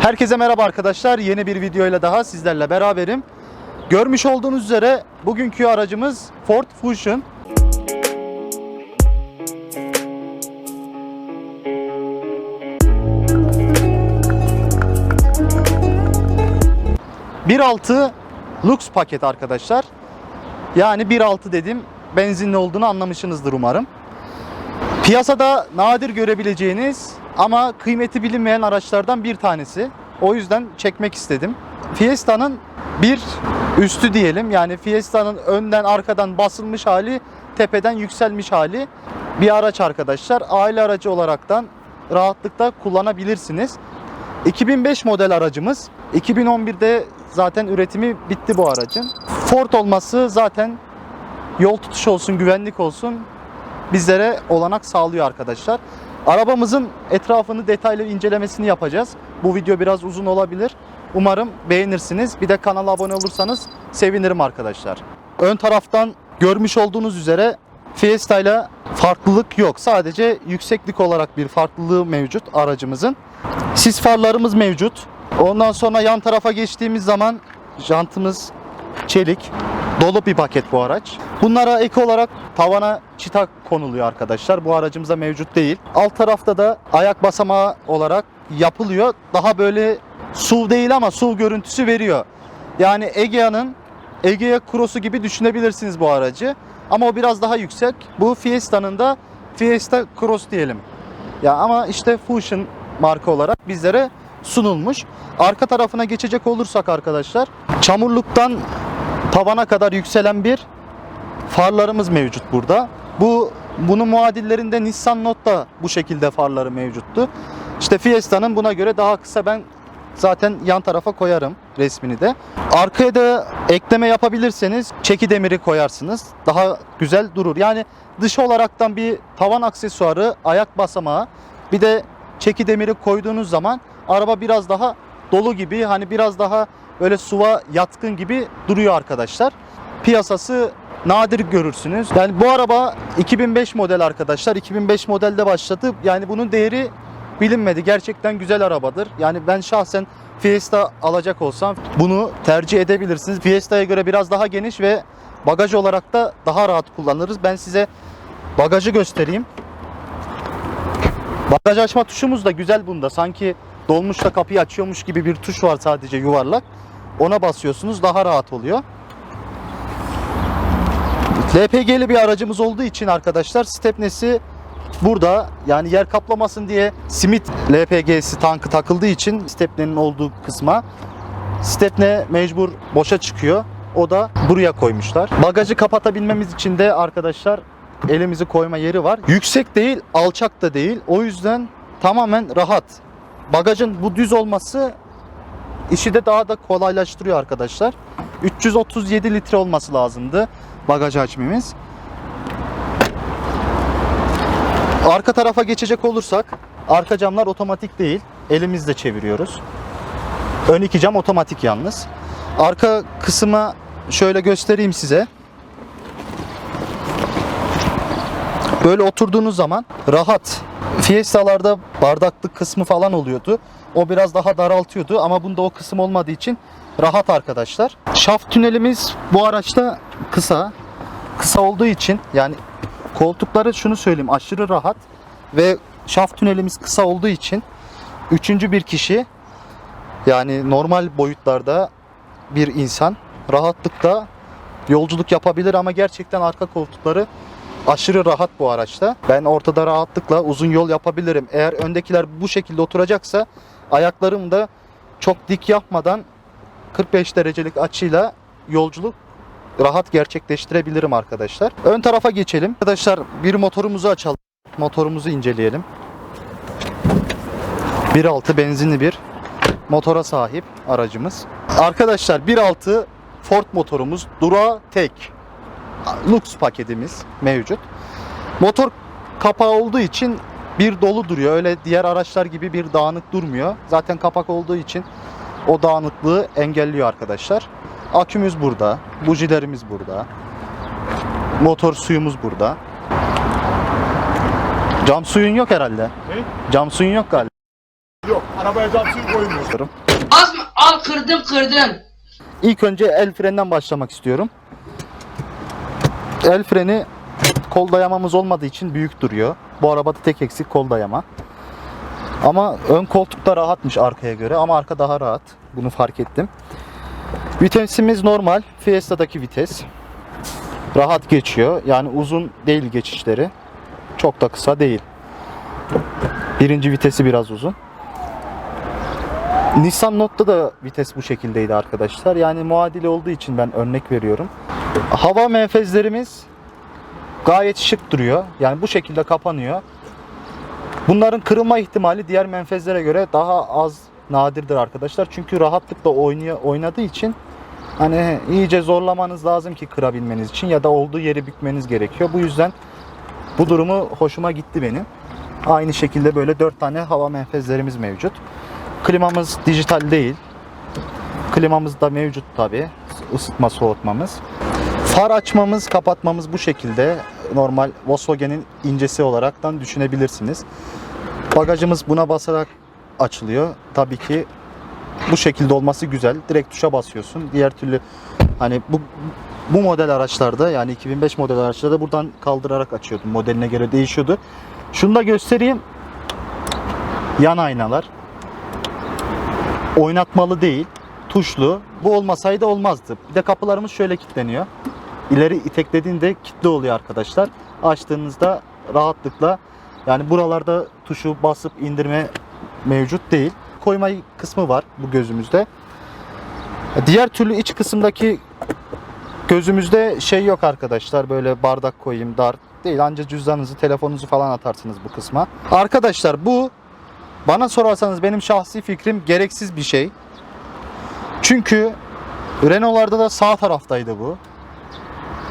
Herkese merhaba arkadaşlar. Yeni bir videoyla daha sizlerle beraberim. Görmüş olduğunuz üzere bugünkü aracımız Ford Fusion. ...1.6 Lux paket arkadaşlar. Yani 1.6 dedim benzinli olduğunu anlamışsınızdır umarım. Piyasada nadir görebileceğiniz ama kıymeti bilinmeyen araçlardan bir tanesi. O yüzden çekmek istedim. Fiesta'nın bir üstü diyelim. Yani Fiesta'nın önden arkadan basılmış hali, tepeden yükselmiş hali bir araç arkadaşlar. Aile aracı olaraktan rahatlıkla kullanabilirsiniz. 2005 model aracımız. 2011'de zaten üretimi bitti bu aracın. Ford olması zaten yol tutuşu olsun, güvenlik olsun bizlere olanak sağlıyor arkadaşlar. Arabamızın etrafını detaylı incelemesini yapacağız. Bu video biraz uzun olabilir. Umarım beğenirsiniz. Bir de kanala abone olursanız sevinirim arkadaşlar. Ön taraftan görmüş olduğunuz üzere Fiesta ile farklılık yok. Sadece yükseklik olarak bir farklılığı mevcut aracımızın. Sis farlarımız mevcut. Ondan sonra yan tarafa geçtiğimiz zaman jantımız çelik. Dolu bir paket bu araç. Bunlara ek olarak tavana çita konuluyor arkadaşlar. Bu aracımızda mevcut değil. Alt tarafta da ayak basamağı olarak yapılıyor. Daha böyle SUV değil ama SUV görüntüsü veriyor. Yani Egea'nın Egea Cross'u gibi düşünebilirsiniz bu aracı. Ama o biraz daha yüksek. Bu Fiesta'nın da Fiesta Cross diyelim. Ya ama işte Fusion marka olarak bizlere sunulmuş. Arka tarafına geçecek olursak arkadaşlar çamurluktan tavana kadar yükselen bir farlarımız mevcut burada. Bu bunun muadillerinde Nissan Note'da bu şekilde farları mevcuttu. İşte Fiesta'nın buna göre daha kısa ben zaten yan tarafa koyarım resmini de. Arkaya da ekleme yapabilirseniz çeki demiri koyarsınız. Daha güzel durur. Yani dış olaraktan bir tavan aksesuarı, ayak basamağı, bir de çeki demiri koyduğunuz zaman araba biraz daha dolu gibi hani biraz daha böyle suva yatkın gibi duruyor arkadaşlar. Piyasası nadir görürsünüz. Yani bu araba 2005 model arkadaşlar. 2005 modelde başladı. Yani bunun değeri bilinmedi. Gerçekten güzel arabadır. Yani ben şahsen Fiesta alacak olsam bunu tercih edebilirsiniz. Fiesta'ya göre biraz daha geniş ve bagaj olarak da daha rahat kullanırız. Ben size bagajı göstereyim. Bagaj açma tuşumuz da güzel bunda. Sanki dolmuşla kapıyı açıyormuş gibi bir tuş var sadece yuvarlak. Ona basıyorsunuz daha rahat oluyor. LPG'li bir aracımız olduğu için arkadaşlar stepnesi burada yani yer kaplamasın diye simit LPG'si tankı takıldığı için stepnenin olduğu kısma stepne mecbur boşa çıkıyor. O da buraya koymuşlar. Bagajı kapatabilmemiz için de arkadaşlar elimizi koyma yeri var. Yüksek değil, alçak da değil. O yüzden tamamen rahat. Bagajın bu düz olması işi de daha da kolaylaştırıyor arkadaşlar. 337 litre olması lazımdı bagaj hacmimiz. Arka tarafa geçecek olursak arka camlar otomatik değil. Elimizle çeviriyoruz. Ön iki cam otomatik yalnız. Arka kısmı şöyle göstereyim size. Böyle oturduğunuz zaman rahat. Fiesta'larda bardaklık kısmı falan oluyordu. O biraz daha daraltıyordu ama bunda o kısım olmadığı için rahat arkadaşlar. Şaft tünelimiz bu araçta kısa. Kısa olduğu için yani koltukları şunu söyleyeyim aşırı rahat ve şaft tünelimiz kısa olduğu için üçüncü bir kişi yani normal boyutlarda bir insan rahatlıkla yolculuk yapabilir ama gerçekten arka koltukları aşırı rahat bu araçta. Ben ortada rahatlıkla uzun yol yapabilirim. Eğer öndekiler bu şekilde oturacaksa ayaklarım da çok dik yapmadan 45 derecelik açıyla yolculuk rahat gerçekleştirebilirim arkadaşlar. Ön tarafa geçelim. Arkadaşlar bir motorumuzu açalım. Motorumuzu inceleyelim. 1.6 benzinli bir motora sahip aracımız. Arkadaşlar 1.6 Ford motorumuz Dura Tek. Lux paketimiz mevcut. Motor kapağı olduğu için bir dolu duruyor. Öyle diğer araçlar gibi bir dağınık durmuyor. Zaten kapak olduğu için o dağınıklığı engelliyor arkadaşlar. Akümüz burada. Bujilerimiz burada. Motor suyumuz burada. Cam suyun yok herhalde. Ne? Cam suyun yok galiba. Yok. Arabaya cam suyu koymuyor. Az mı? Al kırdım kırdım. İlk önce el freninden başlamak istiyorum. El freni kol dayamamız olmadığı için büyük duruyor. Bu arabada tek eksik kol dayama. Ama ön koltukta rahatmış arkaya göre ama arka daha rahat. Bunu fark ettim. Vitesimiz normal. Fiesta'daki vites. Rahat geçiyor. Yani uzun değil geçişleri. Çok da kısa değil. Birinci vitesi biraz uzun. Nissan Note'da da vites bu şekildeydi arkadaşlar. Yani muadili olduğu için ben örnek veriyorum. Hava menfezlerimiz gayet şık duruyor. Yani bu şekilde kapanıyor. Bunların kırılma ihtimali diğer menfezlere göre daha az nadirdir arkadaşlar. Çünkü rahatlıkla oynuyor, oynadığı için hani iyice zorlamanız lazım ki kırabilmeniz için ya da olduğu yeri bükmeniz gerekiyor. Bu yüzden bu durumu hoşuma gitti benim. Aynı şekilde böyle 4 tane hava menfezlerimiz mevcut. Klimamız dijital değil. Klimamız da mevcut tabi. Isıtma soğutmamız. Far açmamız, kapatmamız bu şekilde. Normal Volkswagen'in incesi olaraktan düşünebilirsiniz. Bagajımız buna basarak açılıyor. Tabii ki bu şekilde olması güzel. Direkt tuşa basıyorsun. Diğer türlü hani bu bu model araçlarda yani 2005 model araçlarda buradan kaldırarak açıyordum. Modeline göre değişiyordu. Şunu da göstereyim. Yan aynalar oynatmalı değil, tuşlu. Bu olmasaydı olmazdı. Bir de kapılarımız şöyle kilitleniyor. İleri iteklediğinde kilitli oluyor arkadaşlar. Açtığınızda rahatlıkla yani buralarda tuşu basıp indirme mevcut değil. Koyma kısmı var bu gözümüzde. Diğer türlü iç kısımdaki gözümüzde şey yok arkadaşlar. Böyle bardak koyayım, dar değil. Ancak cüzdanınızı, telefonunuzu falan atarsınız bu kısma. Arkadaşlar bu bana sorarsanız benim şahsi fikrim gereksiz bir şey. Çünkü Renault'larda da sağ taraftaydı bu.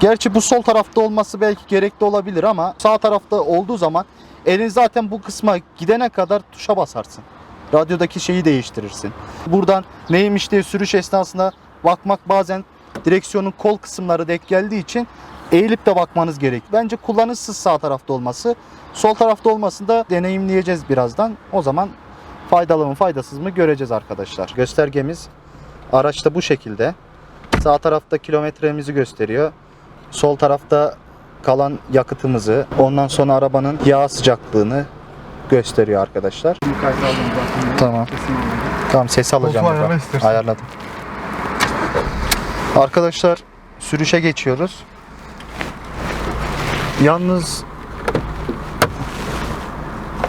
Gerçi bu sol tarafta olması belki gerekli olabilir ama sağ tarafta olduğu zaman elin zaten bu kısma gidene kadar tuşa basarsın. Radyodaki şeyi değiştirirsin. Buradan neymiş diye sürüş esnasında bakmak bazen direksiyonun kol kısımları denk geldiği için eğilip de bakmanız gerek. Bence kullanışsız sağ tarafta olması. Sol tarafta olmasını da deneyimleyeceğiz birazdan. O zaman faydalı mı faydasız mı göreceğiz arkadaşlar. Göstergemiz araçta bu şekilde. Sağ tarafta kilometremizi gösteriyor. Sol tarafta kalan yakıtımızı, ondan sonra arabanın yağ sıcaklığını gösteriyor arkadaşlar. Tamam. Tamam ses alacağım. Ayarladım. Arkadaşlar sürüşe geçiyoruz. Yalnız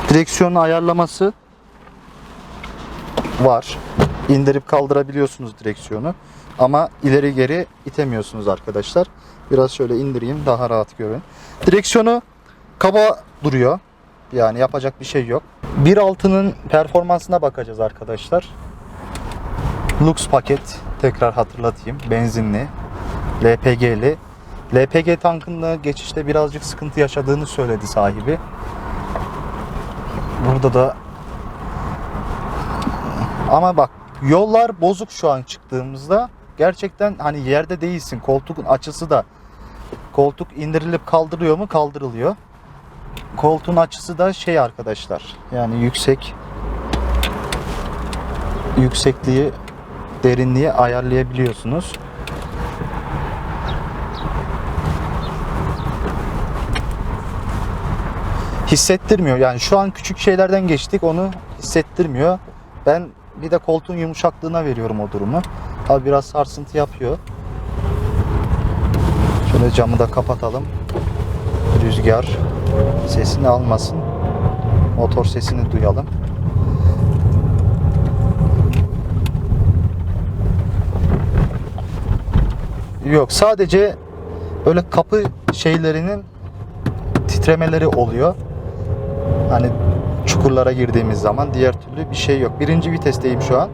direksiyonun ayarlaması var. İndirip kaldırabiliyorsunuz direksiyonu. Ama ileri geri itemiyorsunuz arkadaşlar. Biraz şöyle indireyim daha rahat görün. Direksiyonu kaba duruyor. Yani yapacak bir şey yok. 1.6'nın performansına bakacağız arkadaşlar. Lux paket tekrar hatırlatayım. Benzinli, LPG'li. LPG tankında geçişte birazcık sıkıntı yaşadığını söyledi sahibi. Burada da ama bak yollar bozuk şu an çıktığımızda. Gerçekten hani yerde değilsin. Koltuğun açısı da koltuk indirilip kaldırılıyor mu? Kaldırılıyor. Koltuğun açısı da şey arkadaşlar. Yani yüksek yüksekliği derinliği ayarlayabiliyorsunuz. Hissettirmiyor. Yani şu an küçük şeylerden geçtik onu hissettirmiyor. Ben bir de koltuğun yumuşaklığına veriyorum o durumu. Tabi biraz sarsıntı yapıyor. Şöyle camı da kapatalım. Rüzgar sesini almasın. Motor sesini duyalım. Yok sadece böyle kapı şeylerinin titremeleri oluyor. Hani çukurlara girdiğimiz zaman diğer türlü bir şey yok. Birinci vitesteyim şu an.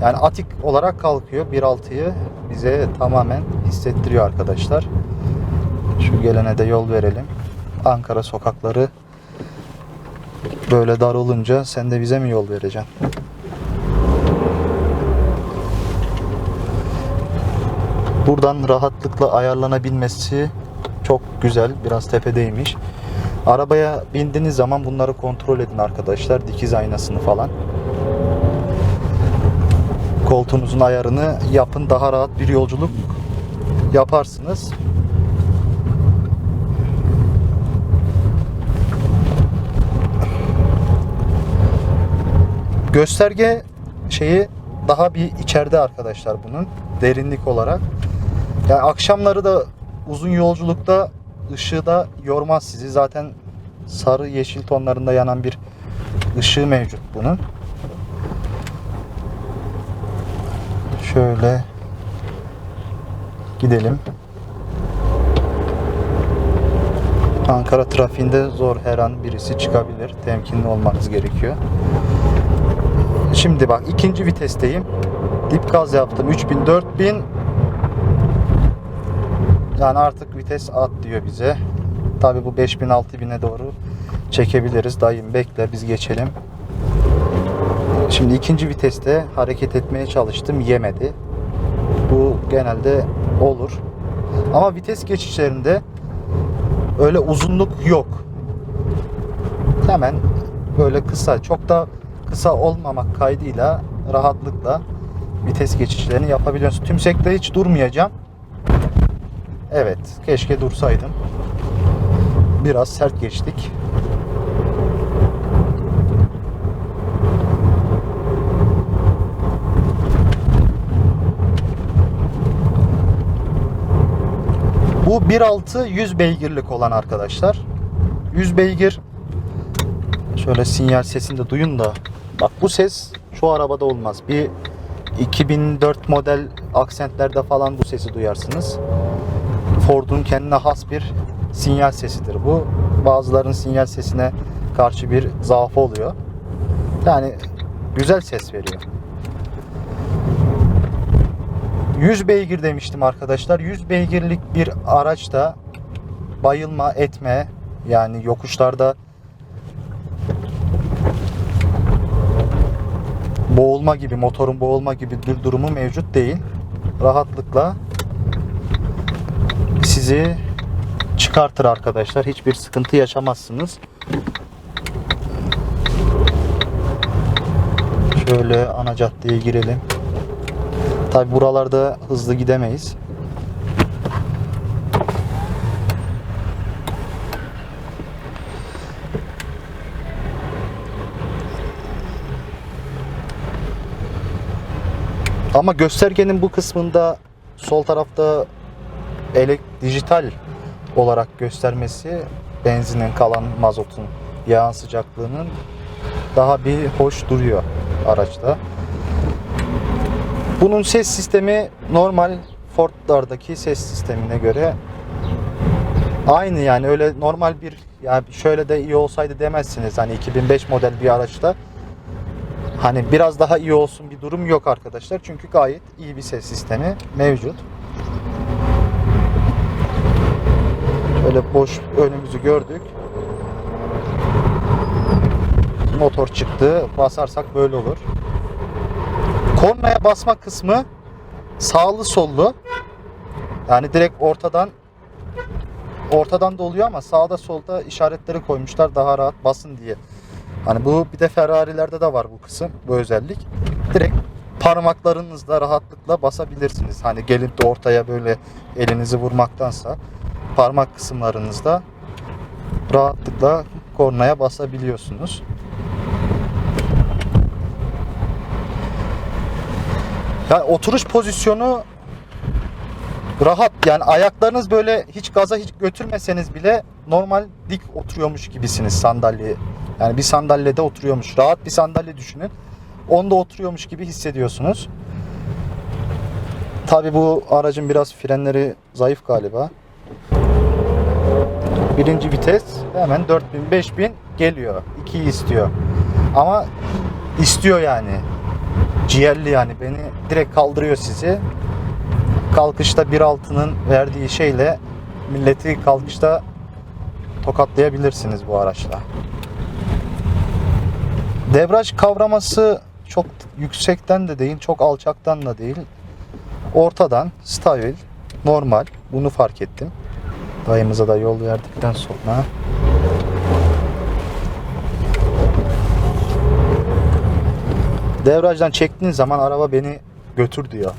Yani atik olarak kalkıyor. 1.6'yı bize tamamen hissettiriyor arkadaşlar. Şu gelene de yol verelim. Ankara sokakları böyle dar olunca sen de bize mi yol vereceksin? Buradan rahatlıkla ayarlanabilmesi çok güzel. Biraz tepedeymiş. Arabaya bindiğiniz zaman bunları kontrol edin arkadaşlar. Dikiz aynasını falan. Koltuğunuzun ayarını yapın. Daha rahat bir yolculuk yaparsınız. Gösterge şeyi daha bir içeride arkadaşlar bunun derinlik olarak. Yani akşamları da uzun yolculukta ışığı da yormaz sizi. Zaten sarı yeşil tonlarında yanan bir ışığı mevcut bunun. Şöyle gidelim. Ankara trafiğinde zor her an birisi çıkabilir. Temkinli olmanız gerekiyor. Şimdi bak ikinci vitesteyim. Dip gaz yaptım. 3000 4000 yani artık vites at diyor bize. Tabi bu 5000 6000'e doğru çekebiliriz. Dayım bekle biz geçelim. Şimdi ikinci viteste hareket etmeye çalıştım. Yemedi. Bu genelde olur. Ama vites geçişlerinde öyle uzunluk yok. Hemen böyle kısa, çok da kısa olmamak kaydıyla rahatlıkla vites geçişlerini yapabiliyorsunuz. Tümsekte hiç durmayacağım. Evet, keşke dursaydım. Biraz sert geçtik. Bu 1.6 100 beygirlik olan arkadaşlar. 100 beygir şöyle sinyal sesini de duyun da bak bu ses şu arabada olmaz. Bir 2004 model aksentlerde falan bu sesi duyarsınız. Ford'un kendine has bir sinyal sesidir bu. Bazıların sinyal sesine karşı bir zaafı oluyor. Yani güzel ses veriyor. 100 beygir demiştim arkadaşlar. 100 beygirlik bir araçta bayılma etme yani yokuşlarda boğulma gibi motorun boğulma gibi bir durumu mevcut değil. Rahatlıkla sizi çıkartır arkadaşlar. Hiçbir sıkıntı yaşamazsınız. Şöyle ana caddeye girelim. Tabi buralarda hızlı gidemeyiz. Ama göstergenin bu kısmında sol tarafta elek dijital olarak göstermesi benzinin kalan mazotun yağın sıcaklığının daha bir hoş duruyor araçta. Bunun ses sistemi normal Ford'lardaki ses sistemine göre aynı yani öyle normal bir yani şöyle de iyi olsaydı demezsiniz hani 2005 model bir araçta hani biraz daha iyi olsun bir durum yok arkadaşlar çünkü gayet iyi bir ses sistemi mevcut. Şöyle boş önümüzü gördük. Motor çıktı. Basarsak böyle olur. Kornaya basma kısmı sağlı sollu. Yani direkt ortadan ortadan da oluyor ama sağda solda işaretleri koymuşlar daha rahat basın diye. Hani bu bir de Ferrari'lerde de var bu kısım, bu özellik. Direkt parmaklarınızla rahatlıkla basabilirsiniz. Hani gelip de ortaya böyle elinizi vurmaktansa parmak kısımlarınızda rahatlıkla kornaya basabiliyorsunuz. Yani oturuş pozisyonu rahat. Yani ayaklarınız böyle hiç gaza hiç götürmeseniz bile normal dik oturuyormuş gibisiniz sandalye. Yani bir sandalyede oturuyormuş. Rahat bir sandalye düşünün. Onda oturuyormuş gibi hissediyorsunuz. Tabi bu aracın biraz frenleri zayıf galiba. Birinci vites hemen 4000 5000 geliyor. 2'yi istiyor. Ama istiyor yani. Ciğerli yani beni direkt kaldırıyor sizi. Kalkışta 1.6'nın verdiği şeyle milleti kalkışta tokatlayabilirsiniz bu araçla. Debraj kavraması çok yüksekten de değil, çok alçaktan da değil. Ortadan, stabil, normal. Bunu fark ettim. Dayımıza da yol verdikten sonra devrajdan çektiğin zaman araba beni götür diyor.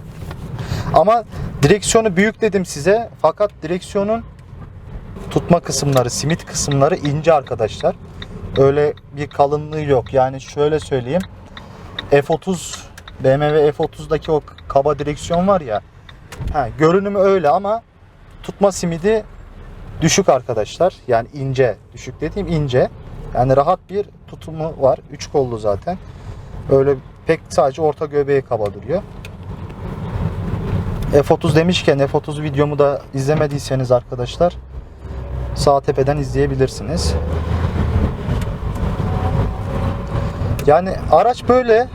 Ama direksiyonu büyük dedim size. Fakat direksiyonun tutma kısımları, simit kısımları ince arkadaşlar. Öyle bir kalınlığı yok. Yani şöyle söyleyeyim. F30 BMW F30'daki o kaba direksiyon var ya. He, görünümü öyle ama tutma simidi düşük arkadaşlar. Yani ince. Düşük dediğim ince. Yani rahat bir tutumu var. Üç kollu zaten. Öyle pek sadece orta göbeği kaba duruyor. F30 demişken F30 videomu da izlemediyseniz arkadaşlar sağ tepeden izleyebilirsiniz. Yani araç böyle.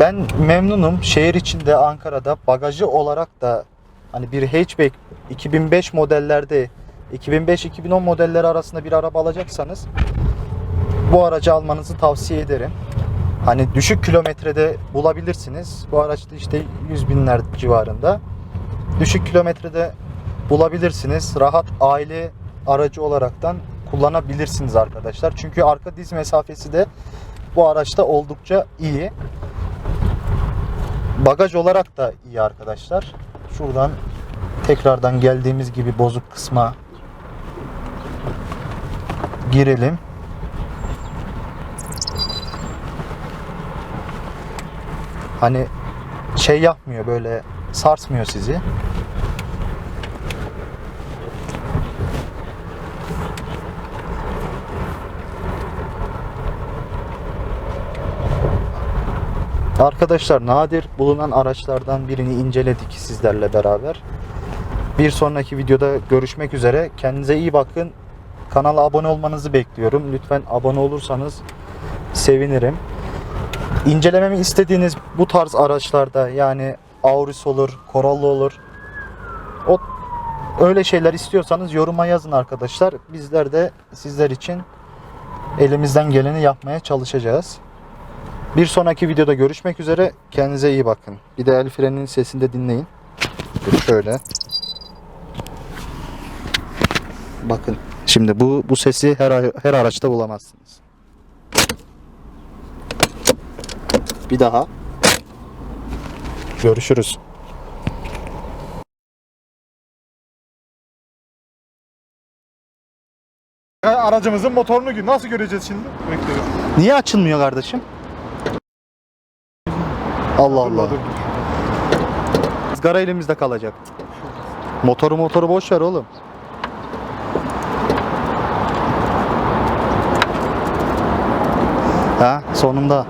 Ben memnunum. Şehir içinde Ankara'da bagajı olarak da hani bir hatchback 2005 modellerde 2005-2010 modelleri arasında bir araba alacaksanız bu aracı almanızı tavsiye ederim. Hani düşük kilometrede bulabilirsiniz. Bu araçta işte 100 binler civarında. Düşük kilometrede bulabilirsiniz. Rahat aile aracı olaraktan kullanabilirsiniz arkadaşlar. Çünkü arka diz mesafesi de bu araçta oldukça iyi. Bagaj olarak da iyi arkadaşlar. Şuradan tekrardan geldiğimiz gibi bozuk kısma girelim. Hani şey yapmıyor böyle sarsmıyor sizi. Arkadaşlar nadir bulunan araçlardan birini inceledik sizlerle beraber. Bir sonraki videoda görüşmek üzere. Kendinize iyi bakın. Kanala abone olmanızı bekliyorum. Lütfen abone olursanız sevinirim. İncelememi istediğiniz bu tarz araçlarda yani Auris olur, Corolla olur. O öyle şeyler istiyorsanız yoruma yazın arkadaşlar. Bizler de sizler için elimizden geleni yapmaya çalışacağız. Bir sonraki videoda görüşmek üzere. Kendinize iyi bakın. Bir de el freninin sesini de dinleyin. Şöyle. Bakın. Şimdi bu bu sesi her her araçta bulamazsınız. Bir daha. Görüşürüz. Aracımızın motorunu nasıl göreceğiz şimdi? Bekliyoruz. Niye açılmıyor kardeşim? Allah Allah. Dur, dur. Izgara elimizde kalacak. Motoru motoru boş ver oğlum. Ha sonunda.